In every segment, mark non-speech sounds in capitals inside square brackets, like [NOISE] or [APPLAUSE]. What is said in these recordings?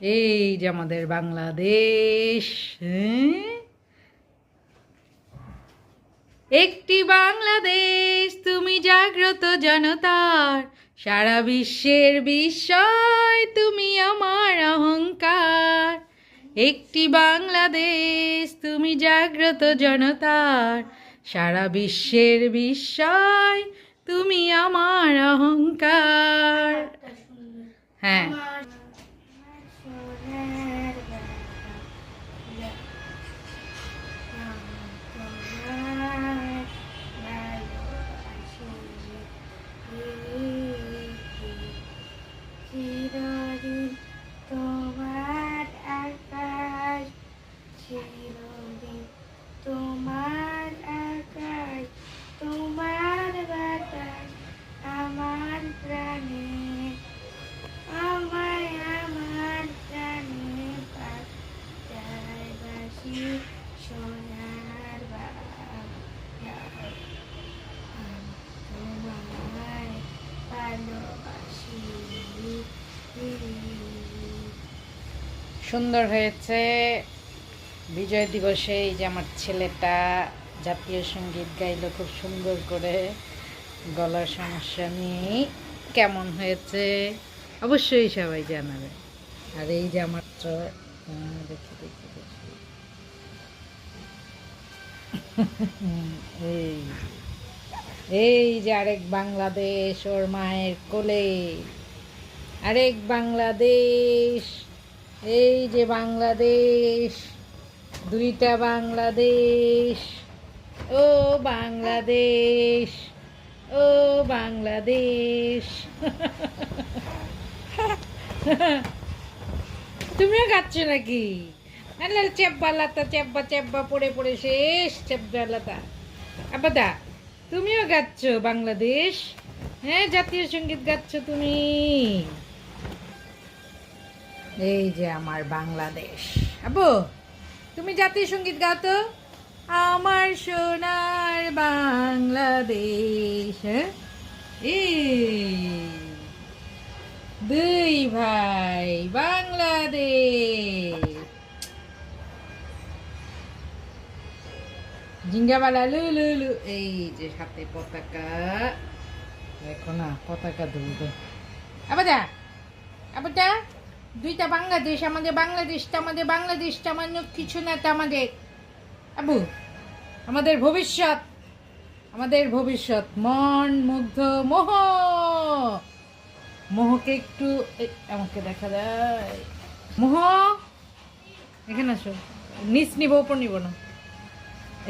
এই যে আমাদের বাংলাদেশ হ্যাঁ? একটি বাংলাদেশ তুমি জাগ্রত জনতার। সারা বিশ্বের বিস্ময় তুমি আমার অহংকার। একটি বাংলাদেশ তুমি জাগ্রত জনতার। সারা বিশ্বের বিস্ময় তুমি আমার অহংকার। হ্যাঁ। বাসি সোনার ভালোবাসি সুন্দর হয়েছে বিজয় দিবসে এই যে আমার ছেলেটা জাতীয় সংগীত গাইলো, খুব সুন্দর করে গলার সমস্যা নিয়ে কেমন হয়েছে? অবশ্যই সবাই জানাবে। আর এই যে আমার দেখি দেখি দেখি। [LAUGHS] এই এই যে আরেক বাংলাদেশ ওর মায়ের কোলে, আরেক বাংলাদেশ, এই যে বাংলাদেশ, দুইটা বাংলাদেশ, ও বাংলাদেশ ও বাংলাদেশ। [LAUGHS] তুমিও গাচ্ছ নাকি? চেব্বা লাতা চেব্বা চেব্বা পড়ে পড়ে শেষ চেব্বা লাতা আবাদা তুমিও গাচ্ছ বাংলাদেশ? হ্যাঁ জাতীয় সংগীত গাচ্ছ তুমি? এই যে আমার বাংলাদেশ। আবু তুমি জাতীয় সংগীত গাও তো? আমার সোনার বাংলাদেশ হ্যাঁ? এই, দুই ভাই বাংলাদেশ জিঙ্গাবালা লু লু লু। এই যে হাতে পতাকা। দেখো না, পতাকা দুলবে আবাদা আবাদা দুইটা বাংলাদেশ, আমাদের বাংলাদেশটা আমাদের বাংলাদেশটা, আমার কিছু না তা আমাদের। আবু, আমাদের ভবিষ্যৎ আমাদের ভবিষ্যৎ। মন, মুগ্ধ, মোহ। মোহকে একটু আমাকে দেখা যায়। মোহ, এখানে আসো। নিচ নিব, ওপর নিব না।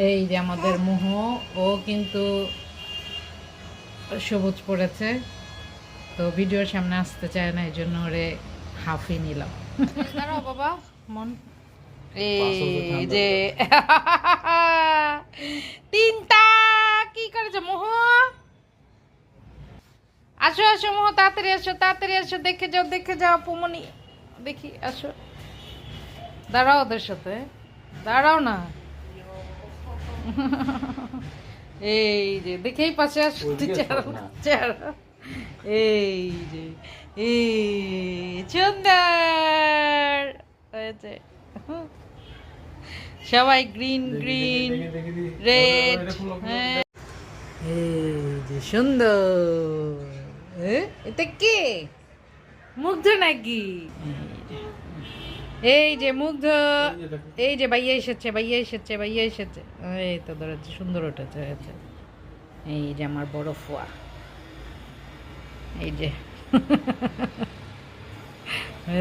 এই যে আমাদের মোহ ও কিন্তু সবুজ পড়েছে তো ভিডিওর সামনে আসতে চায় না এই জন্য ওরে হাফি নিলাম। দাঁড়াও বাবা মন এই যে [LAUGHS] তিনটা কি করেছে মোহ? আসো আসো মোহ তাড়াতাড়ি আসো তাড়াতাড়ি আসো দেখে যাও দেখে যাও পুমনি দেখি আসো। দাঁড়াও ওদের সাথে দাঁড়াও না। [LAUGHS] এই যে দেখেই পাশে আসো তুই চেহারা এই যে এই সুন্দর হয়েছে। সবাই গ্রিন গ্রিন রেড হ্যাঁ। এই যে সুন্দর? এটা কে? মুগ্ধ নাকি? এই যে মুগ্ধ। এই যে ভাইয়া এসেছে ভাইয়া এসেছে ভাইয়া এসেছে। এই তো ধরেছে সুন্দর উঠেছে হয়েছে। এই যে আমার বড় ফোয়া। এই যে। [LAUGHS]